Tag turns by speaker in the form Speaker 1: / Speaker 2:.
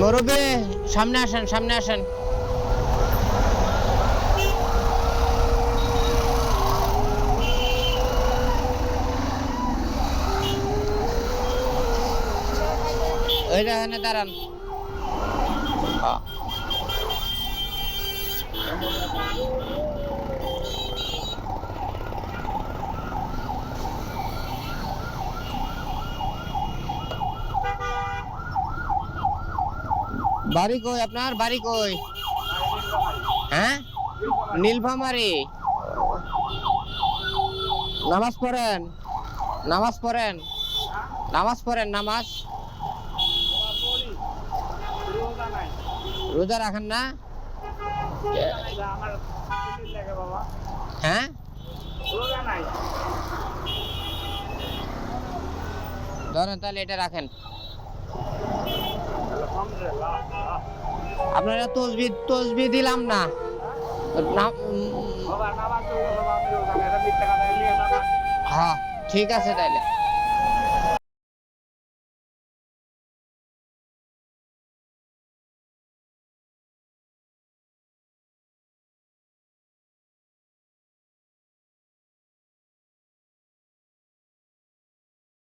Speaker 1: মুরব্বী সামনে আসেন সামনে আসেন ওই যে এখানে দাঁড়ান হ্যাঁ। বাড়ি কই আপনার? বাড়ি কই? হ্যাঁ? নীলফামারি। নামাজ পড়েন? নামাজ পড়েন? নামাজ পড়েন নামাজ? রোজা রাখেন না? হ্যাঁ? ধরেন তাহলে এটা রাখেন। আপনারা তসবি তসবি দিলাম না। হ্যাঁ ঠিক আছে তাইলে